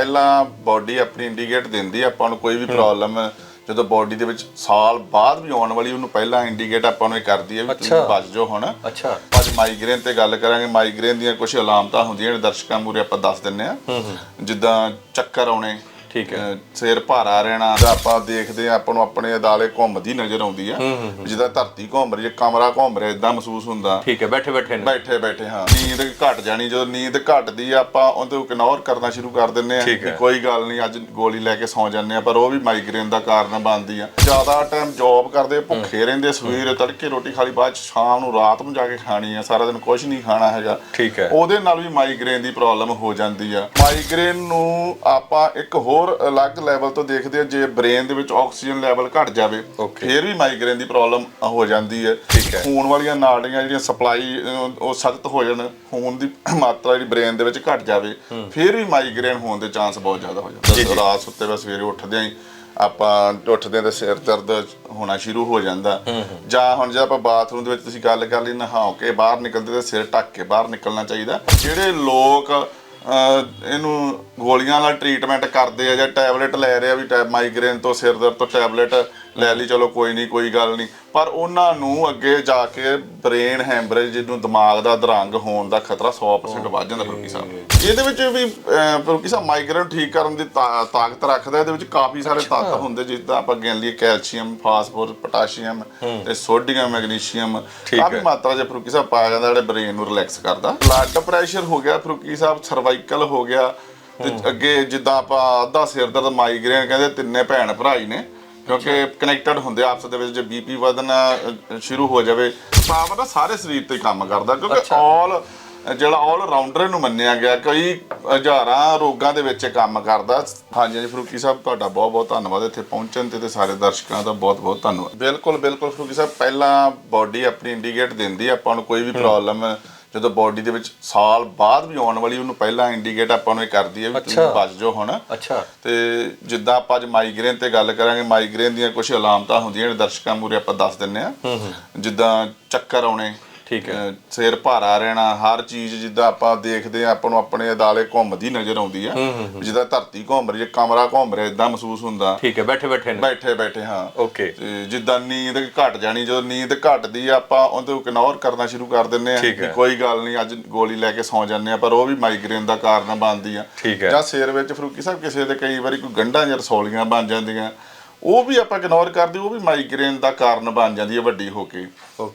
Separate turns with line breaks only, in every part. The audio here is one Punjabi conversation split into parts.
ਪਹਿਲਾਂ ਬਾਡੀ ਆਪਣੀ ਇੰਡੀਕੇਟ ਦਿੰਦੀ ਆ ਆਪਾਂ ਨੂੰ ਕੋਈ ਵੀ ਪ੍ਰੋਬਲਮ ਜਦੋਂ ਬਾਡੀ ਦੇ ਵਿੱਚ ਸਾਲ ਬਾਅਦ ਵੀ ਆਉਣ ਵਾਲੀ ਉਹਨੂੰ ਪਹਿਲਾਂ ਇੰਡੀਕੇਟ ਆਪਾਂ ਨੂੰ ਇਹ ਕਰਦੀ ਹੈ ਵੀ ਤੁਸੀਂ। ਬਚ ਜਾਓ ਹੁਣ।
ਅੱਛਾ।
ਅੱਜ ਮਾਈਗ੍ਰੇਨ ਤੇ ਗੱਲ ਕਰਾਂਗੇ ਮਾਈਗ੍ਰੇਨ ਦੀਆਂ ਕੁਝ ਅਲਾਮਤਾਂ ਹੁੰਦੀਆਂ ਨੇ ਦਰਸ਼ਕਾਂ ਮੂਰੇ ਆਪਾਂ ਦੱਸ ਦਿੰਨੇ ਆ। ਜਿੱਦਾਂ ਚੱਕਰ ਆਉਣੇ
ਠੀਕ ਹੈ।
ਸਿਰ ਭਾਰਾ ਰਹਿਣਾ ਜਾਂ ਆਪਾਂ ਦੇਖਦੇ ਆ ਆਪਾਂ ਨੂੰ ਆਪਣੇ ਅਦਾਲੇ ਘੁੰਮਦੀ ਨਜ਼ਰ ਆਉਂਦੀ ਆ। ਜਿੱਦਾਂ ਧਰਤੀ ਘੁੰਮ ਰਹੀ ਹੈ ਕਮਰਾ ਘੁੰਮ ਰਿਹਾ ਇਦਾਂ ਮਹਿਸੂਸ ਹੁੰਦਾ।
ਠੀਕ ਹੈ ਬੈਠੇ ਬੈਠੇ
ਬੈਠੇ ਬੈਠੇ ਹਾਂ। ਨੀਂਦ ਘਟ ਜਾਣੀ ਜਦੋਂ ਨੀਂਦ ਘਟਦੀ ਆ ਆਪਾਂ ਉਹਦੇ ਇਗਨੋਰ ਕਰਨਾ ਸ਼ੁਰੂ ਕਰ ਦਿੰਨੇ ਆ। ਕਿ ਕੋਈ ਗੱਲ ਨਹੀਂ ਅੱਜ ਗੋਲੀ ਲੈ ਕੇ ਸੌ ਜਾਂਦੇ ਆ ਪਰ ਉਹ ਵੀ ਮਾਈਗ੍ਰੇਨ ਦਾ ਕਾਰਨ ਬਣਦੀ ਆ। ਜ਼ਿਆਦਾ ਟਾਈਮ ਜੌਬ ਕਰਦੇ ਭੁੱਖੇ ਰਹਿੰਦੇ ਸਵੇਰੇ ਤੜਕੇ ਰੋਟੀ ਖਾ ਲਈ ਬਾਅਦ ਚ ਸ਼ਾਮ ਨੂੰ ਰਾਤ ਨੂੰ ਜਾ ਕੇ ਖਾਣੀ ਆ ਸਾਰਾ ਦਿਨ ਕੁਝ ਨਹੀਂ ਖਾਣਾ ਹੈਗਾ।
ਠੀਕ ਹੈ।
ਉਹਦੇ ਨਾਲ ਵੀ ਮਾਈਗ੍ਰੇਨ ਦੀ ਪ੍ਰੋਬਲਮ ਹੋ ਜਾਂਦੀ ਆ। ਮਾਈਗ੍ਰੇਨ ਨੂੰ ਆਪਾਂ ਇੱਕ ਹੋਰ ਅਲੱਗ ਲੈਵਲ ਤੋਂ ਦੇਖਦੇ ਆ ਜੇ ਬ੍ਰੇਨ ਦੇ ਵਿੱਚ ਆਕਸੀਜਨ ਲੈਵਲ ਘਟ ਜਾਵੇ. ਫਿਰ ਵੀ ਮਾਈਗ੍ਰੇਨ ਦੀ ਪ੍ਰੋਬਲਮ ਹੋ ਜਾਂਦੀ ਹੈ। ਖੂਨ ਵਾਲੀਆਂ ਨਾੜੀਆਂ ਜਿਹੜੀਆਂ ਸਪਲਾਈ ਉਹ ਸਖਤ ਹੋ ਜਾਣ ਖੂਨ ਦੀ ਮਾਤਰਾ ਜਿਹੜੀ ਬ੍ਰੇਨ ਦੇ ਵਿੱਚ ਘਟ ਜਾਵੇ ਫਿਰ ਵੀ ਮਾਈਗ੍ਰੇਨ ਹੋਣ ਦੇ ਚਾਂਸ ਬਹੁਤ ਜ਼ਿਆਦਾ ਹੋ। ਜਾਂਦੇ ਰਾਤ ਸੁੱਤੇ ਵੇ ਸਵੇਰੇ ਉੱਠਦੇ ਹੀ ਆਪਾਂ ਉੱਠਦੇ ਤੇ ਸਿਰ ਦਰਦ ਹੋਣਾ ਸ਼ੁਰੂ ਹੋ ਜਾਂਦਾ ਜਾਂ ਹੁਣ ਜੇ ਆਪਾਂ ਬਾਥਰੂਮ ਦੇ ਵਿੱਚ ਤੁਸੀਂ ਗੱਲ ਕਰ ਲਈ ਨਹਾਓ ਕੇ ਬਾਹਰ ਨਿਕਲਦੇ ਤੇ ਸਿਰ ਢੱਕ ਕੇ ਬਾਹਰ ਨਿਕਲਣਾ ਚਾਹੀਦਾ ਜਿਹੜੇ ਲੋਕ ਇਹਨੂੰ ਗੋਲੀਆਂ ਨਾਲ ਟ੍ਰੀਟਮੈਂਟ ਕਰਦੇ ਆ ਜਾਂ ਟੈਬਲੇਟ ਲੈ ਰਿਹਾ ਵੀ ਟੈ ਮਾਈਗ੍ਰੇਨ ਤੋਂ ਸਿਰ ਦਰਦ ਤੋਂ ਟੈਬਲੇਟ ਲੈ ਲਈ ਚਲੋ ਕੋਈ ਨਹੀਂ ਕੋਈ ਗੱਲ ਨਹੀਂ ਪਰ ਉਹਨਾਂ ਨੂੰ ਅੱਗੇ ਜਾ ਕੇ ਬ੍ਰੇਨ ਹੈਮਰੇਜ ਜਿਹਨੂੰ ਦਿਮਾਗ ਦਾ ਅਧਰੰਗ ਹੋਣ ਦਾ ਖਤਰਾ 100% ਵੱਧ ਜਾਂਦਾ ਫਰੂਕੀ ਸਾਹਿਬ। ਇਹਦੇ ਵਿੱਚ ਵੀ ਫਰੂਕੀ ਸਾਹਿਬ ਮਾਈਗ੍ਰੇਨ ਠੀਕ ਕਰਨ ਦੀ ਤਾਕਤ ਰੱਖਦਾ ਇਹਦੇ ਵਿੱਚ ਕਾਫੀ ਸਾਰੇ ਤੱਤ ਹੁੰਦੇ ਜਿੱਦਾਂ ਆਪਾਂ ਗਿਣ ਲਈਏ ਕੈਲਸ਼ੀਅਮ ਫਾਸਫੋਰਸ ਪੋਟਾਸ਼ੀਅਮ ਤੇ ਸੋਡੀਅਮ ਮੈਗਨੀਸ਼ੀਅਮ ਕਾਫੀ। ਮਾਤਰਾ ਚ ਫਰੂਕੀ ਸਾਹਿਬ ਪਾਇਆ ਜਾਂਦਾ ਜਿਹੜੇ ਬ੍ਰੇਨ ਨੂੰ ਰਿਲੈਕਸ ਕਰਦਾ। ਬਲੱਡ ਪ੍ਰੈਸ਼ਰ ਹੋ ਗਿਆ ਫਰੂਕੀ ਸਾਹਿਬ ਸਰਵਾਈਕਲ ਹੋ ਗਿਆ। ਤੇ ਅੱਗੇ ਜਿੱਦਾਂ ਆਪਾਂ ਅੱਧਾ ਸਿਰ ਦਰਦ ਮਾਈਗ੍ਰੇਨ ਕਹਿੰਦੇ ਤਿੰਨੇ ਭੈਣ ਭਰਾ ਹੀ ਨੇ। ਕਿਉਂਕਿ ਕਨੈਕਟਡ ਹੁੰਦੇ ਆ ਆਪਸ ਦੇ ਵਿੱਚ ਜੇ ਬੀਪੀ ਵਧਣਾ ਅ, ਸ਼ੁਰੂ ਹੋ ਜਾਵੇ ਤਾਂ ਨਾ ਸਾਰੇ ਸਰੀਰ ਤੇ ਕੰਮ ਕਰਦਾ ਕਿਉਂਕਿ। ਆਲ ਜਿਹੜਾ ਆਲ ਰਾਉਂਡਰ ਨੂੰ ਮੰਨਿਆ ਗਿਆ ਕਈ ਹਜ਼ਾਰਾਂ ਰੋਗਾਂ ਦੇ ਵਿੱਚ ਇਹ ਕੰਮ ਕਰਦਾ। ਹਾਂਜੀ ਹਾਂਜੀ ਫਰੂਕੀ ਸਾਹਿਬ ਤੁਹਾਡਾ ਬਹੁਤ ਬਹੁਤ ਧੰਨਵਾਦ ਇੱਥੇ ਪਹੁੰਚਣ ਤੇ ਤੇ ਸਾਰੇ ਦਰਸ਼ਕਾਂ ਦਾ ਬਹੁਤ ਬਹੁਤ ਧੰਨਵਾਦ। ਬਿਲਕੁਲ ਬਿਲਕੁਲ ਫਰੂਕੀ ਸਾਹਿਬ ਪਹਿਲਾਂ ਬਾਡੀ ਆਪਣੀ ਇੰਡੀਕੇਟ ਦਿੰਦੀ ਆ ਆਪਾਂ ਨੂੰ ਕੋਈ ਵੀ ਪ੍ਰੋਬਲਮ ਜਦੋਂ ਬਾਡੀ ਦੇ ਵਿੱਚ ਸਾਲ ਬਾਅਦ ਵੀ ਆਉਣ ਵਾਲੀ ਉਹਨੂੰ ਪਹਿਲਾਂ ਇੰਡੀਕੇਟ ਆਪਾਂ ਨੂੰ ਇਹ ਕਰਦੀ ਹੈ ਵੀ ਤੁਸੀਂ। ਬਚ ਜਾਓ ਹੁਣ।
ਅੱਛਾ।
ਤੇ ਜਿੱਦਾਂ ਆਪਾਂ ਅੱਜ ਮਾਈਗ੍ਰੇਨ ਤੇ ਗੱਲ ਕਰਾਂਗੇ ਮਾਈਗ੍ਰੇਨ ਦੀਆਂ ਕੁਝ ਅਲਾਮਤਾਂ ਹੁੰਦੀਆਂ ਨੇ ਦਰਸ਼ਕਾਂ ਮੂਰੇ ਆਪਾਂ ਦੱਸ ਦਿੰਨੇ ਆ ਜਿੱਦਾਂ ਚੱਕਰ ਆਉਣੇ
ਠੀਕ ਹੈ।
ਸਿਰ ਭਾਰਾ ਰਹਿਣਾ ਹਰ ਚੀਜ਼ ਜਿੱਦਾਂ ਆਪਾਂ ਦੇਖਦੇ ਆ ਆਪਾਂ ਨੂੰ ਆਪਣੇ ਅਦਾਲੇ ਘੁੰਮਦੀ ਨਜ਼ਰ ਆਉਂਦੀ ਆ। ਜਿੱਦਾਂ ਧਰਤੀ ਘੁੰਮ ਰਹੀ ਹੈ ਕਮਰਾ ਘੁੰਮ ਰਿਹਾ ਇਦਾਂ ਮਹਿਸੂਸ ਹੁੰਦਾ।
ਠੀਕ ਹੈ ਬੈਠੇ ਬੈਠੇ ਨੇ।
ਬੈਠੇ ਬੈਠੇ ਹਾਂ।
ਓਕੇ
ਜਿੱਦਾਂ ਨੀਂਦ ਘਟ ਜਾਣੀ ਜਦੋਂ ਨੀਂਦ ਘਟਦੀ ਆ ਆਪਾਂ ਉਹਦੇ ਇਗਨੋਰ ਕਰਨਾ ਸ਼ੁਰੂ ਕਰ ਦਿੰਨੇ ਆ
ਹੈ।
ਕੋਈ ਗੱਲ ਨਹੀਂ ਅੱਜ ਗੋਲੀ ਲੈ ਕੇ ਸੌ ਜਾਂਦੇ ਆ ਪਰ ਉਹ ਵੀ ਮਾਈਗ੍ਰੇਨ ਦਾ ਕਾਰਨ ਬਣਦੀ ਆ। ਜਾਂ ਸਿਰ ਵਿੱਚ ਫਰੂਕੀ ਸਾਹਿਬ ਕਿਸੇ ਦੇ ਕਈ ਵਾਰੀ ਕੋਈ ਗੰਢਾਂ ਜਾਂ ਰਸੌਲੀਆਂ ਬਣ ਜਾਂਦੀਆਂ। ਉਹ ਵੀ ਆਪਾਂ ਇਗਨੋਰ ਕਰਦੇ ਉਹ ਵੀ ਮਾਈਗ੍ਰੇਨ ਦਾ ਕਾਰਨ ਬਣ ਜਾਂਦੀ ਹੈ ਵੱਡੀ ਹੋ ਕੇ।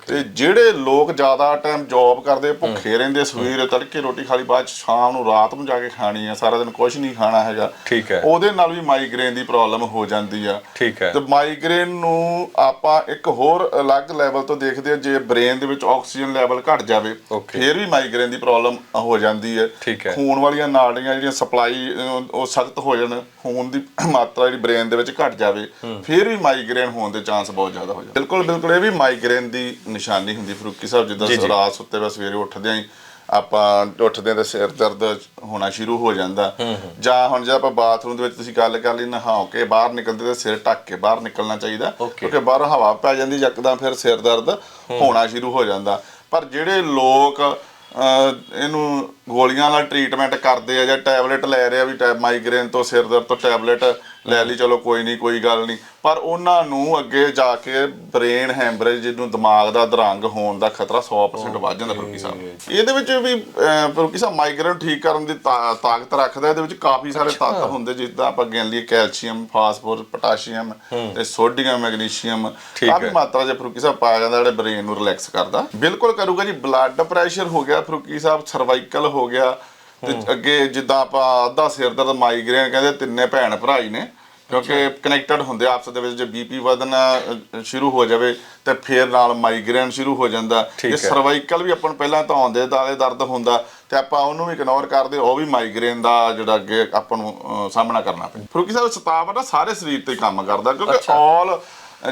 ਤੇ ਜਿਹੜੇ ਲੋਕ ਜ਼ਿਆਦਾ ਟਾਈਮ ਜੌਬ ਕਰਦੇ ਭੁੱਖੇ ਰਹਿੰਦੇ ਸਵੇਰੇ ਤੜਕੇ ਰੋਟੀ ਖਾ ਲਈ ਬਾਅਦ ਚ ਸ਼ਾਮ ਨੂੰ ਰਾਤ ਨੂੰ ਜਾ ਕੇ ਖਾਣੀ ਆ ਸਾਰਾ ਦਿਨ ਕੁਝ ਨਹੀਂ ਖਾਣਾ ਹੈਗਾ।
ਠੀਕ ਹੈ।
ਉਹਦੇ ਨਾਲ ਵੀ ਮਾਈਗ੍ਰੇਨ ਦੀ ਪ੍ਰੋਬਲਮ ਹੋ ਜਾਂਦੀ ਆ।
ਠੀਕ ਹੈ।
ਤੇ ਮਾਈਗ੍ਰੇਨ ਨੂੰ ਆਪਾਂ ਇੱਕ ਹੋਰ ਅਲੱਗ ਲੈਵਲ ਤੋਂ ਦੇਖਦੇ ਆ ਜੇ ਬ੍ਰੇਨ ਦੇ ਵਿੱਚ ਆਕਸੀਜਨ ਲੈਵਲ ਘਟ ਜਾਵੇ. ਫਿਰ ਵੀ ਮਾਈਗ੍ਰੇਨ ਦੀ ਪ੍ਰੋਬਲਮ ਹੋ ਜਾਂਦੀ ਹੈ। ਖੂਨ ਵਾਲੀਆਂ ਨਾੜੀਆਂ ਜਿਹੜੀਆਂ ਸਪਲਾਈ ਉਹ ਸਖਤ ਹੋ ਜਾਣ ਖੂਨ ਦੀ ਮਾਤਰਾ ਜਿਹੜੀ ਬ੍ਰੇਨ ਦੇ ਵਿੱਚ ਘਟ ਜਾਵੇ ਫਿਰ ਵੀ ਮਾਈਗ੍ਰੇਨ ਹੋਣ ਦੇ ਚਾਂਸ ਬਹੁਤ ਜ਼ਿਆਦਾ ਹੋ ਜਾਂਦੇ। ਬਿਲਕੁਲ ਬਿਲਕੁਲ ਇਹ ਵੀ ਮਾਈਗ੍ਰੇਨ ਦੀ ਨਿਸ਼ਾਨੀ ਹੁੰਦੀ ਫਰੂਕੀ ਸਾਹਿਬ। ਜਿੱਦਾਂ ਰਾਤ ਸੁੱਤੇ ਵੇ ਸਵੇਰੇ ਉੱਠਦੇ ਆਂ ਆਪਾਂ ਉੱਠਦੇ ਹਾਂ ਤੇ ਸਿਰ ਦਰਦ ਹੋਣਾ ਸ਼ੁਰੂ ਹੋ ਜਾਂਦਾ। ਜਾਂ ਹੁਣ ਜੇ ਆਪਾਂ ਬਾਥਰੂਮ ਦੇ ਵਿੱਚ ਤੁਸੀਂ ਗੱਲ ਕਰ ਲਈ ਨਹਾਓ ਕੇ ਬਾਹਰ ਨਿਕਲਦੇ ਤੇ ਸਿਰ ਢੱਕ ਕੇ ਬਾਹਰ ਨਿਕਲਣਾ ਚਾਹੀਦਾ. ਕਿਉਂਕਿ ਬਾਹਰ ਹਵਾ ਪੈ ਜਾਂਦੀ ਯਕਦਮ ਫਿਰ ਸਿਰ ਦਰਦ ਹੋਣਾ ਸ਼ੁਰੂ ਹੋ ਜਾਂਦਾ। ਪਰ ਜਿਹੜੇ ਲੋਕ ਇਹਨੂੰ ਗੋਲੀਆਂ ਨਾਲ ਟ੍ਰੀਟਮੈਂਟ ਕਰਦੇ ਆ ਜਾਂ ਟੈਬਲੇਟ ਲੈ ਰਹੇ ਆ ਵੀ ਮਾਈਗ੍ਰੇਨ ਤੋਂ ਸਿਰ ਦਰਦ ਤੋਂ ਟੈਬਲੇਟ ਲੈ ਲਈ ਚਲੋ ਕੋਈ ਨਹੀਂ ਕੋਈ ਗੱਲ ਨਹੀਂ। ਪਰ ਉਹਨਾਂ ਨੂੰ ਅੱਗੇ ਜਾ ਕੇ ਬ੍ਰੇਨ ਹੈਮਰੇਜ ਜਿਹਨੂੰ ਦਿਮਾਗ ਦਾ ਅਧਰੰਗ ਹੋਣ ਦਾ ਖਤਰਾ 100% ਵੱਧ ਜਾਂਦਾ ਫਰੂਕੀ ਸਾਹਿਬ। ਇਹਦੇ ਵਿੱਚ ਵੀ ਫਰੂਕੀ ਸਾਹਿਬ ਮਾਈਗ੍ਰੇਨ ਠੀਕ ਕਰਨ ਦੀ ਤਾਕਤ ਰੱਖਦਾ ਇਹਦੇ ਵਿੱਚ ਕਾਫੀ ਸਾਰੇ ਤੱਤ ਹੁੰਦੇ ਜਿੱਦਾਂ ਆਪਾਂ ਗਿਣ ਲਈਏ ਕੈਲਸ਼ੀਅਮ ਫਾਸਫੋਰਸ ਪੋਟਾਸ਼ੀਅਮ ਤੇ ਸੋਡੀਅਮ ਮੈਗਨੀਸ਼ੀਅਮ। ਕਾਫੀ। ਮਾਤਰਾ ਚ ਫਰੂਕੀ ਸਾਹਿਬ ਪਾਇਆ ਜਾਂਦਾ ਜਿਹੜੇ ਬ੍ਰੇਨ ਨੂੰ ਰਿਲੈਕਸ ਕਰਦਾ। ਬਿਲਕੁਲ ਕਰੂਗਾ ਜੀ ਬਲੱਡ ਪ੍ਰੈਸ਼ਰ ਹੋ ਗਿਆ ਫਰੂਕੀ ਸਾਹਿਬ ਸਰਵਾਈਕਲ ਹੋ ਗਿਆ। ਤੇ ਅੱਗੇ ਜਿੱਦਾਂ ਆਪਾਂ ਅੱਧਾ ਸਿਰ ਦਰਦ ਮਾਈਗ੍ਰੇਨ ਕਹਿੰਦੇ ਤਿੰਨੇ ਭੈਣ ਭਰਾ ਹੀ ਨੇ। ਕਿਉਂਕਿ ਕਨੈਕਟਡ ਹੁੰਦੇ ਆਪਸ ਦੇ ਵਿੱਚ ਜੇ ਬੀਪੀ ਵਧਣਾ ਸ਼ੁਰੂ ਹੋ ਜਾਵੇ ਤੇ ਫਿਰ ਨਾਲ ਮਾਈਗ੍ਰੇਨ ਸ਼ੁਰੂ ਹੋ ਜਾਂਦਾ ਇਹ। ਸਰਵਾਈਕਲ ਵੀ ਆਪਾਂ ਨੂੰ ਪਹਿਲਾਂ ਤਾਂ ਆਉਂਦੇ ਦਾਲੇ ਦਰਦ ਹੁੰਦਾ ਤੇ ਆਪਾਂ ਉਹਨੂੰ ਵੀ ਇਗਨੋਰ ਕਰਦੇ ਉਹ ਵੀ ਮਾਈਗ੍ਰੇਨ ਦਾ ਜਿਹੜਾ ਅੱਗੇ ਆਪਾਂ ਨੂੰ ਸਾਹਮਣਾ ਕਰਨਾ ਪੈਂਦਾ ਫਰੂਕੀ ਸਾਹਿਬ ਸਤਾਵ ਨਾ ਸਾਰੇ ਸਰੀਰ ਤੇ ਕੰਮ ਕਰਦਾ ਕਿਉਂਕਿ। ਆਲ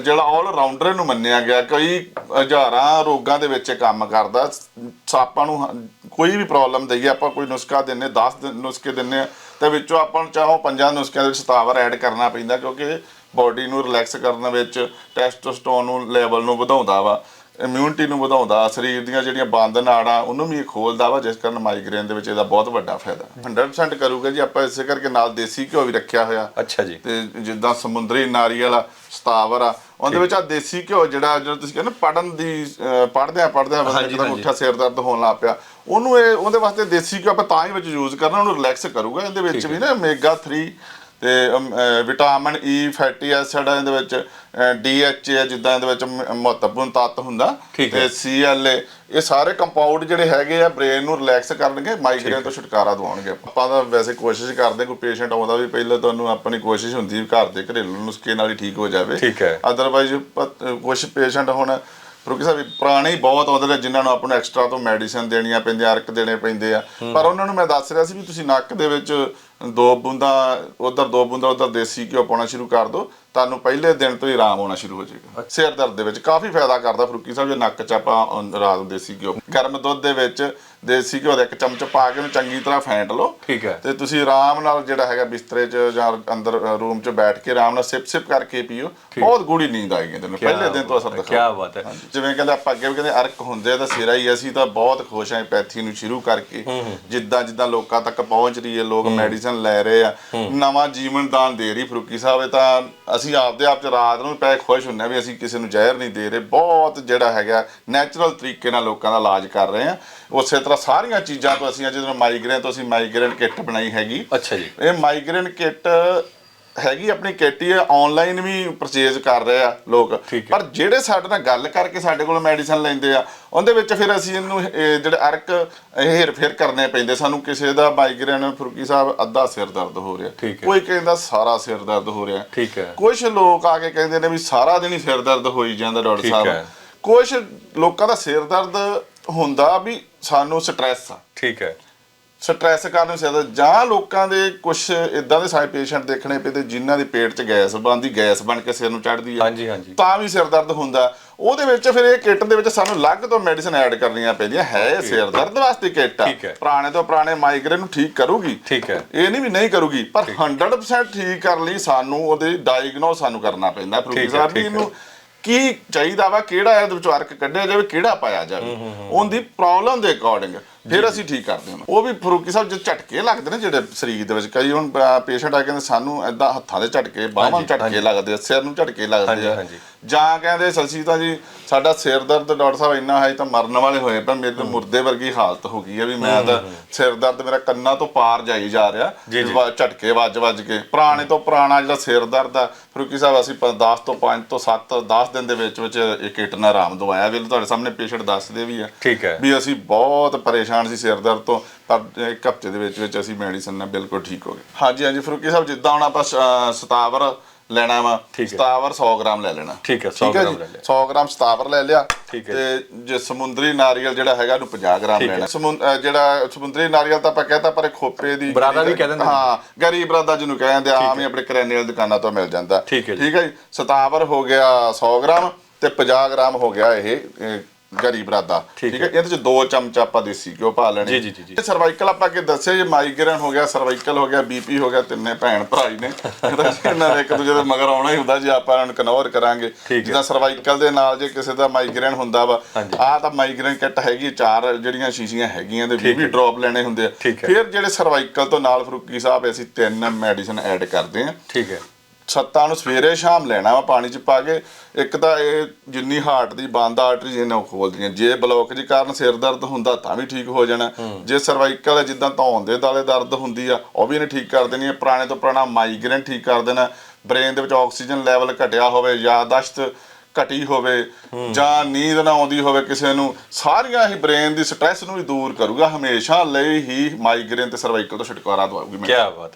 ਜਿਹੜਾ ਆਲ ਰਾਉਂਡਰ ਨੂੰ ਮੰਨਿਆ ਗਿਆ ਕਈ ਹਜ਼ਾਰਾਂ ਰੋਗਾਂ ਦੇ ਵਿੱਚ ਕੰਮ ਕਰਦਾ ਸ- ਆਪਾਂ ਨੂੰ ਕੋਈ ਵੀ ਪ੍ਰੋਬਲਮ ਦਈਏ ਆਪਾਂ ਕੋਈ ਨੁਸਖਾ ਦਿੰਨੇ 10 ਨੁਸਖੇ ਦਿੰਨੇ ਤੇ ਵਿੱਚੋਂ ਆਪਾਂ ਨੂੰ ਚਾਹੋ ਪੰਜਾਂ ਨੁਸਖਿਆਂ ਦੇ ਵਿੱਚ ਸਤਾਵਰ ਐਡ ਕਰਨਾ ਪੈਂਦਾ ਕਿਉਂਕਿ ਬਾਡੀ ਨੂੰ ਰਿਲੈਕਸ ਕਰਨ ਵਿੱਚ ਟੈਸਟੋਸਟੋਨ ਨੂੰ ਲੈਵਲ ਨੂੰ ਵਧਾਉਂਦਾ ਵਾ। ਇਮਿਊਨਿਟੀ ਨੂੰ ਵਧਾਉਂਦਾ ਸਰੀਰ ਦੀਆਂ ਜਿਹੜੀਆਂ ਬੰਦ ਨਾੜਾਂ ਉਹਨੂੰ ਵੀ ਖੋਲਦਾ ਵਾ ਜਿਸ ਕਾਰਨ ਮਾਈਗ੍ਰੇਨ ਦੇ ਵਿੱਚ ਇਹਦਾ ਬਹੁਤ ਵੱਡਾ ਫਾਇਦਾ। 100% ਕਰੂਗਾ ਜੀ ਆਪਾਂ ਇਸੇ ਕਰਕੇ ਨਾਲ ਦੇਸੀ ਘਿਓ ਵੀ ਰੱਖਿਆ ਹੋਇਆ।
ਅੱਛਾ ਜੀ।
ਤੇ ਜਿੱਦਾਂ ਸਮੁੰਦਰੀ ਨਾਰੀਅਲ ਆ ਸਤਾਵਰ ਆ ਉਹਦੇ ਵਿੱਚ ਆ ਦੇਸੀ ਘਿਓ ਜਿਹੜਾ ਜਿਹੜਾ ਤੁਸੀਂ ਕਹਿੰਦੇ ਪੜਨ ਦੀ ਪੜਦਿਆਂ ਪੜਦਿਆਂ ਬੰਦੇ
ਹਾਂਜੀ,
ਇੱਕਦਮ
ਹਾਂਜੀ।
ਉੱਠਾ ਸਿਰ ਦਰਦ ਹੋਣ ਲੱਗ ਪਿਆ ਉਹਨੂੰ ਇਹ ਉਹਦੇ ਵਾਸਤੇ ਦੇਸੀ ਘਿਓ ਆਪਾਂ ਤਾਂ ਹੀ ਵਿੱਚ ਯੂਜ਼ ਕਰਨਾ ਉਹਨੂੰ ਰਿਲੈਕਸ ਕਰੂਗਾ। ਇਹਦੇ ਵਿੱਚ ਵੀ ਨਾ ਓਮੇਗਾ 3 ਤੇ ਵਿਟਾਮਿਨ ਈ ਫੈਟੀ ਐਸਿਡ ਆ ਇਹਦੇ ਵਿੱਚ ਡੀਐਚਏ ਜਿੱਦਾਂ ਇਹਦੇ ਵਿੱਚ ਮਹੱਤਵਪੂਰਨ ਤੱਤ ਹੁੰਦਾ। ਤੇ ਸੀਐਲਏ ਇਹ ਸਾਰੇ ਕੰਪਾਊਂਡ ਜਿਹੜੇ ਹੈਗੇ ਆ ਬ੍ਰੇਨ ਨੂੰ ਰਿਲੈਕਸ ਕਰਨਗੇ ਮਾਈਗ੍ਰੇਨ ਤੋਂ ਛੁਟਕਾਰਾ ਦਿਵਾਉਣਗੇ ਆਪਾਂ। ਤਾਂ ਵੈਸੇ ਕੋਸ਼ਿਸ਼ ਕਰਦੇ ਕੋਈ ਪੇਸ਼ੈਂਟ ਆਉਂਦਾ ਵੀ ਪਹਿਲਾਂ ਤੁਹਾਨੂੰ ਆਪਣੀ ਕੋਸ਼ਿਸ਼ ਹੁੰਦੀ ਵੀ ਘਰ ਦੇ ਘਰੇਲੂ ਨੁਸਖੇ ਨਾਲ ਹੀ ਠੀਕ ਹੋ ਜਾਵੇ।
ਠੀਕ ਹੈ।
ਅਦਰਵਾਈਜ਼ ਕੁਝ ਪੇਸ਼ੈਂਟ ਹੁਣ ਕਿਉਂਕਿ ਸਾਹਿਬ ਪੁਰਾਣੇ ਹੀ ਬਹੁਤ ਆਉਂਦੇ ਨੇ ਜਿਨ੍ਹਾਂ ਨੂੰ ਆਪਾਂ ਨੂੰ ਐਕਸਟਰਾ ਤੋਂ ਮੈਡੀਸਿਨ ਦੇਣੀਆਂ ਪੈਂਦੀਆਂ ਅਰਕ ਦੇਣੇ ਪੈਂਦੇ ਆ। ਪਰ ਉਹਨਾਂ ਨੂੰ ਮੈਂ ਦੱਸ ਰਿਹਾ ਸੀ ਵੀ ਤੁਸੀਂ ਨੱਕ ਦੇ ਵਿੱਚ ਦੋ ਬੂੰਦਾ ਉਧਰ ਦੋ ਬੂੰਦਾ ਉਧਰ ਦੇਸੀ ਘਿਓ ਪਾਉਣਾ ਸ਼ੁਰੂ ਕਰ ਦਿਓ। ਤੁਹਾਨੂੰ ਪਹਿਲੇ ਦਿਨ ਤੋਂ ਹੀ ਆਰਾਮ ਆਉਣਾ ਸ਼ੁਰੂ ਹੋ ਜਾਏਗਾ। ਸਿਰ ਦਰਦ ਦੇ ਵਿੱਚ ਕਾਫੀ ਫਾਇਦਾ ਕਰਦਾ ਫਰੂਕੀ ਸਾਹਿਬ ਜੇ ਨੱਕ 'ਚ ਆਪਾਂ ਰਾਤ ਨੂੰ ਦੇਸੀ ਘਿਓ ਗਰਮ ਦੁੱਧ ਦੇ ਵਿੱਚ ਦੇਸੀ ਘਿਓ ਦਾ ਇੱਕ ਚਮਚ ਪਾ ਕੇ ਉਹਨੂੰ ਚੰਗੀ ਤਰ੍ਹਾਂ ਫੈਂਟ ਲਓ।
ਠੀਕ ਹੈ।
ਤੇ ਤੁਸੀਂ ਆਰਾਮ ਨਾਲ ਜਿਹੜਾ ਹੈਗਾ ਬਿਸਤਰੇ 'ਚ ਜਾਂ ਅੰਦਰ ਰੂਮ 'ਚ ਬੈਠ ਕੇ ਆਰਾਮ ਨਾਲ ਸਿਪ ਸਿਪ ਕਰਕੇ ਪੀਓ। ਬਹੁਤ ਗੂੜੀ ਨੀਂਦ ਆਏਗੀ ਤੈਨੂੰ ਪਹਿਲੇ ਦਿਨ ਤੋਂ ਅਸਰ
ਕੀ
ਦਿਖਾ
ਬਾਤ ਹੈ।
ਜਿਵੇਂ ਕਹਿੰਦੇ ਆਪਾਂ ਅੱਗੇ ਵੀ ਕਹਿੰਦੇ ਅਰਕ ਹੁੰਦੇ ਤਾਂ ਸਿਰਾ ਹੀ ਅਸੀਂ ਤਾਂ ਬਹੁਤ ਖੁਸ਼ ਆਂ ਪੈਥੀ ਨੂੰ ਸ਼ੁਰੂ ਕਰਕੇ। ਜਿੱਦਾਂ ਜਿੱਦਾਂ ਲੋਕਾਂ ਤੱਕ ਪਹੁੰਚ ਰਹੀ ਹੈ ਲੋਕ ਮੈਡੀਸਨ ਲੈ ਰਹੇ ਆ। ਨਵਾਂ ਜੀਵਨ ਦਾਨ ਦੇ ਰਹੀ ਫਰੂਕੀ ਸਾਹਿਬ ਇਹ ਤਾਂ ਅਸੀਂ ਆਪਦੇ ਆਪ ਚ ਰਾਤ ਨੂੰ ਪੈ ਖੁਸ਼ ਹੁੰਨੇ ਵੀ ਅਸੀਂ ਕਿਸੇ ਨੂੰ ਜ਼ਹਿਰ ਨਹੀਂ ਦੇ ਰਹੇ। ਬਹੁਤ ਜਿਹੜਾ ਹੈਗਾ ਨੈਚੁਰਲ ਤਰੀਕੇ ਨਾਲ ਲੋਕਾਂ ਦਾ ਇਲਾਜ ਕਰ ਰਹੇ ਆ ਉਸੇ ਤਰ੍ਹਾਂ ਸਾਰੀਆਂ ਚੀਜ਼ਾਂ ਤੋਂ ਅਸੀਂ ਜਦੋਂ ਮਾਈਗ੍ਰੇਨ ਤੋਂ ਅਸੀਂ ਮਾਈਗ੍ਰੇਨ ਕਿੱਟ ਬਣਾਈ ਹੈਗੀ।
ਅੱਛਾ ਜੀ।
ਇਹ ਮਾਈਗ੍ਰੇਨ ਕਿੱਟ ਹੈਗੀ ਆਪਣੀ ਕਿੱਟ ਹੀ ਆਨਲਾਈਨ ਵੀ ਪਰਚੇਜ਼ ਕਰ ਰਹੇ ਆ ਲੋਕ। ਪਰ ਜਿਹੜੇ ਸਾਡੇ ਨਾਲ ਗੱਲ ਕਰਕੇ ਸਾਡੇ ਕੋਲ ਮੈਡੀਸਨ ਲੈਂਦੇ ਆ ਉਹਦੇ ਵਿੱਚ ਫਿਰ ਅਸੀਂ ਇਹਨੂੰ ਇਹ ਜਿਹੜੇ ਅਰਕ ਹੇਰ ਫੇਰ ਕਰਨੇ ਪੈਂਦੇ। ਸਾਨੂੰ ਕਿਸੇ ਦਾ ਮਾਈਗ੍ਰੇਨ ਫਰੂਕੀ ਸਾਹਿਬ ਅੱਧਾ ਸਿਰ ਦਰਦ ਹੋ ਰਿਹਾ। ਕੋਈ ਕਹਿੰਦਾ ਸਾਰਾ ਸਿਰ ਦਰਦ ਹੋ ਰਿਹਾ।
ਠੀਕ ਹੈ।
ਕੁਝ ਲੋਕ ਆ ਕੇ ਕਹਿੰਦੇ ਨੇ ਵੀ ਸਾਰਾ ਦਿਨ ਹੀ ਸਿਰ ਦਰਦ ਹੋਈ ਜਾਂਦਾ ਡਾਕਟਰ ਸਾਹਿਬ। ਕੁਝ ਲੋਕਾਂ ਦਾ ਸਿਰ ਦਰਦ ਹੁੰਦਾ ਵੀ ਸਾਨੂੰ ਸਟ੍ਰੈਸ ਆ।
ਠੀਕ ਹੈ।
ਸਟ੍ਰੈਸ ਕਾਰਨ ਦਰਦ ਜਾਂ ਲੋਕਾਂ ਦੇ ਕੁਝ ਇਦਾਂ ਦੇ ਸਾਰੇ ਪੇਸ਼ੈਂਟ ਦੇਖਣੇ ਪਏ ਤੇ ਜਿਨ੍ਹਾਂ ਦੇ ਪੇਟ 'ਚ ਗੈਸ ਬਣਦੀ ਗੈਸ ਬਣ ਕੇ ਸਿਰ ਨੂੰ ਚੜਦੀ ਆ
ਹਾਂਜੀ ਹਾਂਜੀ।
ਤਾਂ ਵੀ ਸਿਰ ਦਰਦ ਹੁੰਦਾ। ਉਹਦੇ ਵਿੱਚ ਫਿਰ ਇਹ ਕਿੱਟ ਦੇ ਵਿੱਚ ਸਾਨੂੰ ਅਲੱਗ ਤੋਂ ਮੈਡੀਸਨ ਐਡ ਕਰਨੀਆਂ ਪੈਂਦੀਆਂ। ਹੈ ਇਹ ਸਿਰ ਦਰਦ ਵਾਸਤੇ ਕਿੱਟ ਆ।
ਠੀਕ ਹੈ।
ਪੁਰਾਣੇ ਤੋਂ ਪੁਰਾਣੇ ਮਾਈਗ੍ਰੇਨ ਨੂੰ ਠੀਕ ਕਰੂਗੀ।
ਠੀਕ ਹੈ।
ਇਹ ਨਹੀਂ ਵੀ ਨਹੀਂ ਕਰੂਗੀ ਪਰ 100% ਠੀਕ ਕਰਨ ਲਈ ਸਾਨੂੰ ਉਹਦੇ ਡਾਇਗਨੋਸ ਸਾਨੂੰ ਕਰਨਾ ਪੈਂਦਾ।
ਠੀਕ ਹੈ,
ਪ੍ਰੋਫੈਸਰ ਸਾਹਿਬ ਵੀ
ਠੀਕ ਹੈ।
ਇਹਨੂੰ ਕੀ ਚਾਹੀਦਾ ਵਾ ਕਿਹੜਾ ਇਹਦੇ ਵਿੱਚੋਂ ਅਰਕ ਕੱਢਿਆ ਜਾਵੇ ਕਿਹੜਾ ਪਾਇਆ ਜਾਵੇ। ਉਹਦੀ ਪ੍ਰੋਬਲਮ ਦੇ ਅਕੋਰਡਿੰਗ ਫਿਰ ਅਸੀਂ ਠੀਕ ਕਰਦੇ ਹਾਂ ਉਹ ਵੀ ਫਰੂਕੀ ਸਾਹਿਬ ਜੇ ਝਟਕੇ ਲੱਗਦੇ ਨੇ ਜਿਹੜੇ ਸਰੀਰ ਦੇ ਵਿੱਚ ਕਈ ਹੁਣ ਪੇਸ਼ੈਂਟ ਆ ਕੇ ਕਹਿੰਦੇ ਸਾਨੂੰ ਐਦਾਂ ਹੱਥਾਂ ਦੇ ਝਟਕੇ ਬਾਹਾਂ ਨੂੰ ਝਟਕੇ। ਲੱਗਦੇ ਆ ਸਿਰ ਨੂੰ ਝਟਕੇ ਲੱਗਦੇ
ਹਾਂਜੀ,
ਆ
ਹਾਂਜੀ।
ਜਾਂ ਕਹਿੰਦੇ ਸਲਸੀ ਤਾਂ ਜੀ ਸਾਡਾ ਸਿਰ ਦਰਦ ਡਾਕਟਰ ਸਾਹਿਬ ਇੰਨਾ ਹੈ ਤਾਂ ਮਰਨ ਵਾਲੇ ਹੋਏ ਪਰ ਮੇਰੇ ਤਾਂ ਮੁਰਦੇ ਵਰਗੀ ਹਾਲਤ ਹੋ ਗਈ ਹੈ ਵੀ ਮੈਂ ਤਾਂ ਸਿਰ ਦਰਦ ਮੇਰਾ ਕੰਨਾਂ ਤੋਂ ਪਾਰ ਜਾਈ ਜਾ ਰਿਹਾ ਝਟਕੇ ਵੱਜ ਵੱਜ ਕੇ। ਪੁਰਾਣੇ ਤੋਂ ਪੁਰਾਣਾ ਜਿਹੜਾ ਸਿਰ ਦਰਦ ਆ ਫਰੂਕੀ ਸਾਹਿਬ ਅਸੀਂ 10 ਤੋਂ 5 ਤੋਂ 7 10 ਦਿਨ ਦੇ ਵਿੱਚ ਵਿੱਚ ਇਹ ਕਿਟ ਨਾਲ ਆਰਾਮ ਦਵਾਇਆ ਵੀ ਤੁਹਾਡੇ ਸਾਹਮਣੇ ਪੇਸ਼ੈਂਟ ਦੱਸਦੇ ਵੀ ਆ।
ਠੀਕ ਹੈ।
ਵੀ ਅਸੀਂ ਬਹੁਤ ਪਰੇਸ਼ਾਨ ਸੀ ਸਿਰ ਦਰਦ ਤੋਂ ਪਰ ਇੱਕ ਹਫ਼ਤੇ ਦੇ ਵਿੱਚ ਵਿੱਚ ਅਸੀਂ ਮੈਡੀਸਨ ਨਾਲ ਬਿਲਕੁਲ ਠੀਕ ਹੋ ਗਏ। ਹਾਂਜੀ ਹਾਂਜੀ ਫਰੂਕੀ ਸਾਹਿਬ ਜਿੱਦਾਂ ਹੁਣ ਆਪਾਂ ਸਤਾਵਰ ਲੈਣਾ ਵਾ। ਸਤਾਵਰ 100 ਗ੍ਰਾਮ ਲੈ ਲੈਣਾ
ਠੀਕ ਹੈ, 100
ਠੀਕ ਹੈ
ਗ੍ਰਾਮ? ਲੈ ਲਿਆ।
100 ਗ੍ਰਾਮ ਸਤਾਵਰ ਲੈ ਲਿਆ। ਤੇ ਜੇ ਸਮੁੰਦਰੀ ਨਾਰੀਅਲ ਜਿਹੜਾ ਹੈਗਾ ਉਹਨੂੰ 50 ਗ੍ਰਾਮ। ਲੈਣਾ ਜਿਹੜਾ ਸਮੁੰਦਰੀ ਨਾਰੀਅਲ ਤਾਂ ਆਪਾਂ ਕਹਿੰਦਾ ਪਰ ਇਹ ਖੋਪੇ ਦੀ
ਬਰਾਦਾ ਵੀ ਕਹਿ ਦਿੰਦੇ ਨੇ।
ਹਾਂ ਗਰੀਬ ਬਰਾਦਾ ਜਿਹਨੂੰ ਕਹਿੰਦੇ ਆ, ਆਮ ਹੀ ਆਪਣੇ ਕਰਿਆਨੇ ਵਾਲੀ ਦੁਕਾਨਾਂ ਤੋਂ ਮਿਲ ਜਾਂਦਾ
ਠੀਕ ਹੈ ਜੀ।
ਠੀਕ ਹੈ ਜੀ ਸਤਾਵਰ ਹੋ ਗਿਆ 100 ਗ੍ਰਾਮ ਤੇ 50 ਗ੍ਰਾਮ ਹੋ ਗਿਆ ਇਹ ਗਰੀਬ ਬਰਾਦਾ
ਠੀਕ
ਹੈ ਇਹਦੇ ਚ ਦੋ ਚਮਚ ਆਪਾਂ ਦੇਸੀ ਘਿਓ ਪਾ ਲੈਣੇ
ਜੀ, ਜੀ, ਜੀ।
ਸਰਵਾਈਕਲ ਆਪਾਂ ਅੱਗੇ ਦੱਸਿਆ ਜੀ ਮਾਈਗ੍ਰੇਨ ਹੋ ਗਿਆ ਸਰਵਾਈਕਲ ਹੋ ਗਿਆ ਬੀਪੀ ਹੋ ਗਿਆ ਤਿੰਨੇ ਭੈਣ ਭਰਾ ਹੀ ਨੇ ਇਹਨਾਂ ਦੇ ਇੱਕ ਦੂਜੇ ਦੇ ਮਗਰ ਆਉਣਾ ਹੀ ਹੁੰਦਾ ਜੀ ਆਪਾਂ ਇਹਨਾਂ ਨੂੰ ਕਨਵਰ ਕਰਾਂਗੇ। ਜਿੱਦਾਂ ਸਰਵਾਈਕਲ ਦੇ ਨਾਲ ਜੇ ਕਿਸੇ ਦਾ ਮਾਈਗ੍ਰੇਨ ਹੁੰਦਾ ਵਾ। ਆਹ ਤਾਂ ਮਾਈਗ੍ਰੇਨ ਕਿੱਟ ਹੈਗੀ ਚਾਰ ਜਿਹੜੀਆਂ ਸ਼ੀਸ਼ੀਆਂ ਹੈਗੀਆਂ ਤੇ 20
ਹੈ।
ਡ੍ਰੌਪ ਲੈਣੇ ਹੁੰਦੇ ਆ। ਫਿਰ ਜਿਹੜੇ ਸਰਵਾਈਕਲ ਤੋਂ ਨਾਲ ਫਰੂਕੀ ਸਾਹਿਬ ਅਸੀਂ ਤਿੰਨ ਮੈਡੀਸਨ ਐਡ ਕਰਦੇ ਆ
ਠੀਕ ਹੈ
ਸੱਤਾਂ ਨੂੰ ਸਵੇਰੇ ਸ਼ਾਮ ਲੈਣਾ ਵਾ ਪਾਣੀ ਚ ਪਾ ਕੇ ਇੱਕ ਤਾਂ ਇਹ ਜਿੰਨੀ ਹਾਰਟ ਦੀ ਬੰਦ ਆਰਟਰੀ ਇਹਨਾਂ ਖੋਲਦੀਆਂ ਜੇ ਬਲੌਕ ਦੇ ਕਾਰਨ ਸਿਰ ਦਰਦ ਹੁੰਦਾ ਤਾਂ ਵੀ ਠੀਕ ਹੋ ਜਾਣਾ। ਜੇ ਸਰਵਾਈਕਲ ਹੈ ਜਿੱਦਾਂ ਧੌਣ ਦੇ ਦਾਲੇ ਦਰਦ ਹੁੰਦੀ ਆ ਉਹ ਵੀ ਇਹਨੇ ਠੀਕ ਕਰ ਦੇਣੀ ਹੈ ਪੁਰਾਣੇ ਤੋਂ ਪੁਰਾਣਾ ਮਾਈਗ੍ਰੇਨ ਠੀਕ ਕਰ ਦੇਣਾ। ਬ੍ਰੇਨ ਦੇ ਵਿੱਚ ਆਕਸੀਜਨ ਲੈਵਲ ਘਟਿਆ ਹੋਵੇ ਯਾਦਾਸ਼ਤ ਘਟੀ ਹੋਵੇ ਜਾਂ ਨੀਂਦ ਨਾ ਆਉਂਦੀ ਹੋਵੇ ਕਿਸੇ ਨੂੰ ਸਾਰੀਆਂ ਹੀ ਬ੍ਰੇਨ ਦੀ ਸਟ੍ਰੈਸ ਨੂੰ ਵੀ ਦੂਰ ਕਰੂਗਾ। ਹਮੇਸ਼ਾ ਲਈ ਹੀ ਮਾਈਗ੍ਰੇਨ ਤੇ ਸਰਵਾਈਕਲ ਤੋਂ ਛੁਟਕਾਰਾ ਦਵਾਉਗੀ
ਕੀ ਬਾਤ